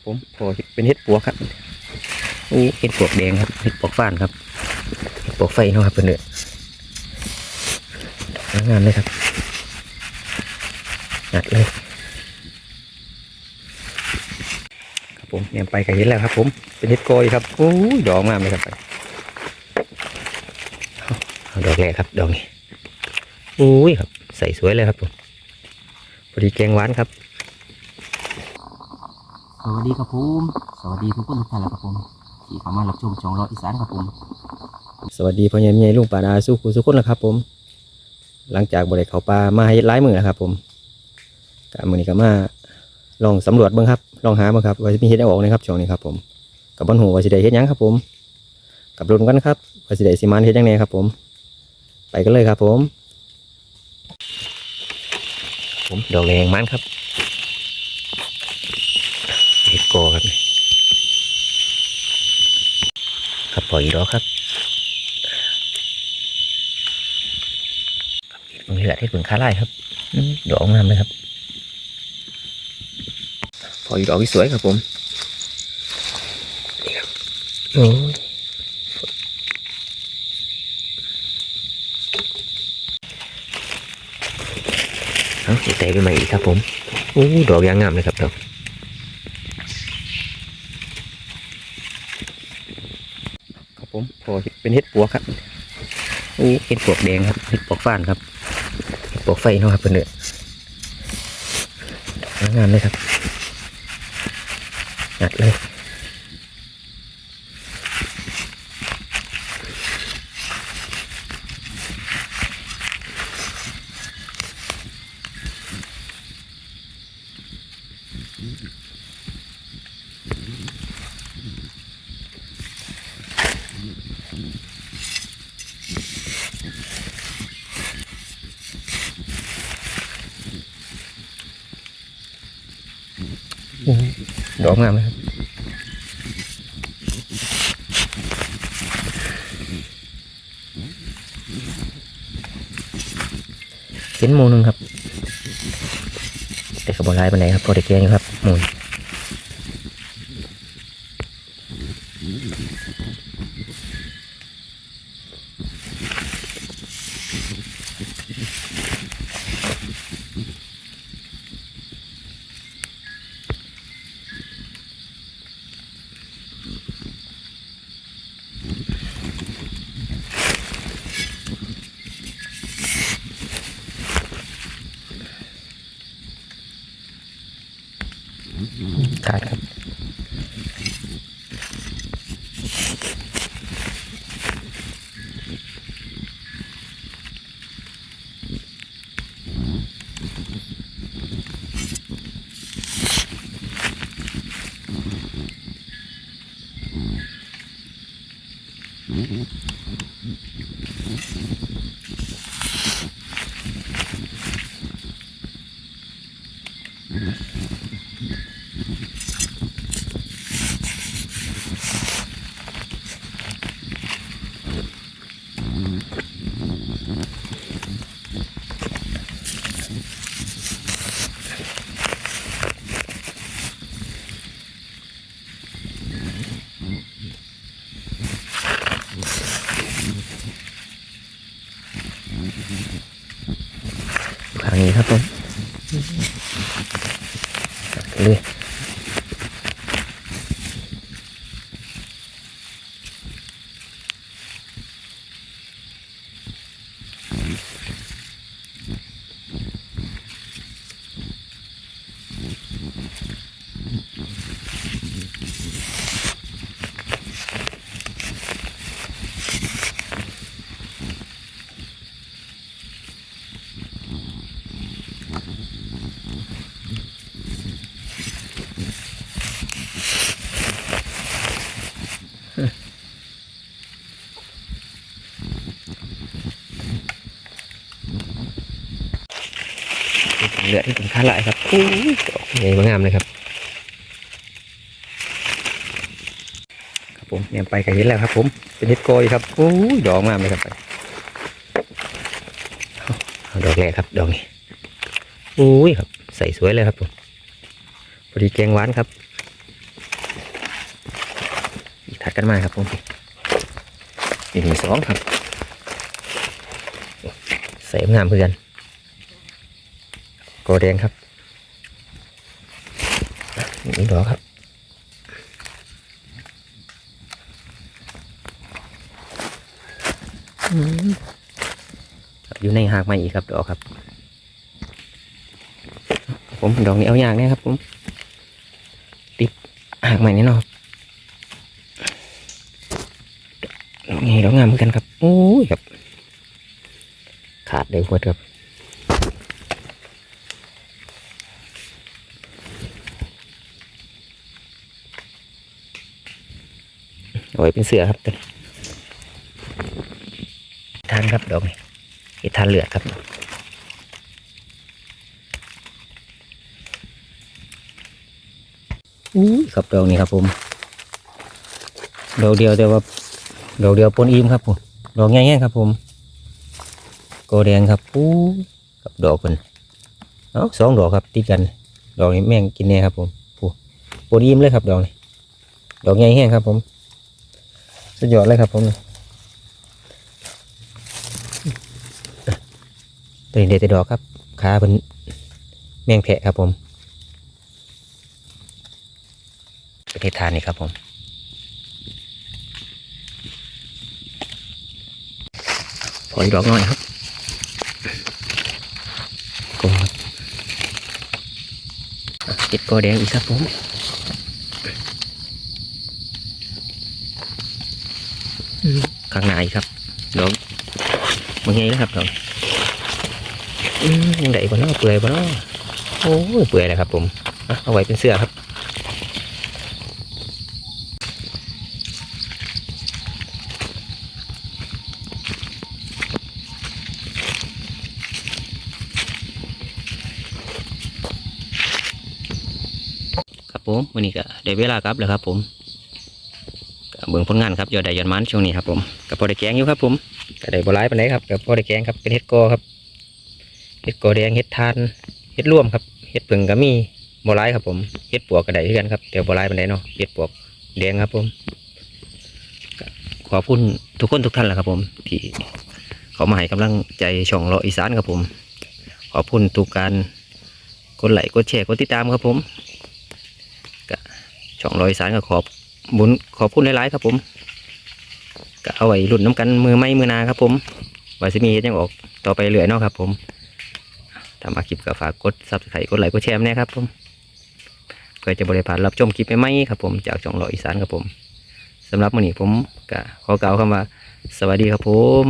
ครับผมพอเป็นเห็ดปวกครับอู้เห็ดปวกแดงครับเห็ดปวกฟ้านครับเห็ดปวกไฟนะครับเพื่อนเด้องามเลยครับนัดเลยครับผมเนี่ยไปกับเห็ดแล้วครับ ผมเป็นเห็ดโกอยครับโอ้ยดอกงามเลยครับไปดอกแรกครับดอกนี้โอ้ยครับ ใส่สวยเลยครับผมพอดีแกงหวานครับ สวัสดีครับผมสวัสดีทุกคนทุกท่านแล้วครับผมที่เข้ามารับชมช่องรออีสานครับผมสวัสดีพ่อใหญ่แม่ใหญ่ลุงป่าดาสู้ครูสุกคนนะครับ ผม หลังจากบริเขาปลามาให้หลายมือนะครับ ผมกามือนี้ก็มาลองสำรวจเบ้างครับลองหาเบ้างครับว่าจะมีเห็ดหยังออกนะครับช่วงนี้ครับ ผมกับบนหัวว่าสิได้เห็ดหยังครับ ผม กับรุนกันครับว่าสิได้สิมานเห็ดหยังไงครับ ผม ไปกันเลยครับ ผม ผมดอกแรงมันครับ เห็ดโกอครับ ครับปล่อยดอกครับมันเหลือที่ผึ่งค่าไล่ครับดอกงามเลยครับพออีกดอกที่สวยครับผมนี่ครับโอ้เอาใส่ไปใหม่อีกครับผมโอ้ดอกยางงามเลยครับดอกครับ ผมพอเป็นเห็ดปัวกครับนี่เห็ดปวกแดงครับเห็ดปวกฟ้านครับหิดปลวกไฟเนาะครับเพื่อนเด้องามเลยครับนัดเลย ดอกงามเลยครับเห็นหมูหนึงครับ แต่กระบอกลายปันไหนครับพอได้แกงอยู่ครับหมูน ขาดครับทาง นี้ครับผมเลย เหลือที่เป็นค่าไล่ครับโอ้ยดอกใหญ่มางามเลยครับ ครับผมเนี่ยไปกับเห็ดแล้วครับ ผมเป็นเห็ดโกอยครับโอ้ยดอกงามเลยครับไปดอกแรกครับ ดอกนี้โอ้ยครับ ใส่สวยเลยครับผมพอดีแกงหวานครับอีกถัดกันมาครับผมนี่มีสองครับ ใส่งามเพื่อน โกแดงครับนี่ดอกครับอืมครับอยู่ในหากไม้อีกครับดอกครับ ผมดอกนี้เอาอย่างนี้ครับผมติดหากใหม่แน่นอนดอกนี้ดอกงามเหมือนกันครับโอ้ยครับ ขาดเลยหมดครับ เอาไว้เป็นเสือครับตัวทานครับดอกนี้เห็ดทานเหลือครับอุ้ครับดอกนี้ครับผมดอกเดียวแต่ว่าดอกเดียวปนอิ่มครับผมดอกง่ายๆครับผมโกแดงครับอู้กับดอกคนเอาสองดอกครับติดกัน ดอกนี้แม่งกินแน่ครับผมปูปนอิ่มเลยครับดอกนี้ดอกง่ายแห้งครับผม สุดยอดเลยครับผมตัวนี้เด็ดแต่ดอกครับขาเป็นแมงแผะครับผมประเทศทานนี่ครับผมพออีกดอกหน่อยครับกอดอะเก็ดกอแดงอีกครับผมอืมข้างในครับดอกมันไงแล้วครับดอกอืมยังได้บ่เนาะเปื่อยบ่เนาะโอ้ยเปื่อยแล้วครับ ผมเอาไว้เป็นเสื้อครับครับผมวันนี้ก็ได้เวลากลับแล้วครับผม เบิ่งผลงานครับยอดได้ยอดมันช่วงนี้ครับผมกับพอได้แกงอยู่ครับผมก็ได้บ่ร้ายปานใดครับกับพอได้แกงครับเป็นเห็ดกอครับเห็ดกอแดงเห็ดทานเห็ดร่วมครับเห็ดผึ่งก็มีบ่ร้ายครับผมเห็ดปวกก็ได้เช่นกันครับแต่บ่ร้ายปานใดเนาะเห็ดปวกแดงครับผมขอบคุณทุกคนทุกท่านแหละครับผม ที่เขามาให้กำลังใจช่องเลาะอีสานครับผม ขอบคุณทุกการกดไลค์กดแชร์กดติดตามครับผมช่องลอยสารก็ขอบ บุญขอบคุณหลายๆครับผมก็เอาไว้รุ่นน้ำกันมือไม้มือนาครับผมว่าสิมีเฮ็ดหยังออกต่อไปเรื่อยเนาะครับ ผมทำอาคลิปก็ฝากกดซับสไครต์กดไลค์กดแชร์แน่ครับผมเพื่อจะบริพลาดรับชมคลิปใหม่ๆครับผมจากช่องลออีสานครับผมสำหรับมื้อนี้ผมก็ขอกล่าวคำว่า สวัสดีครับผม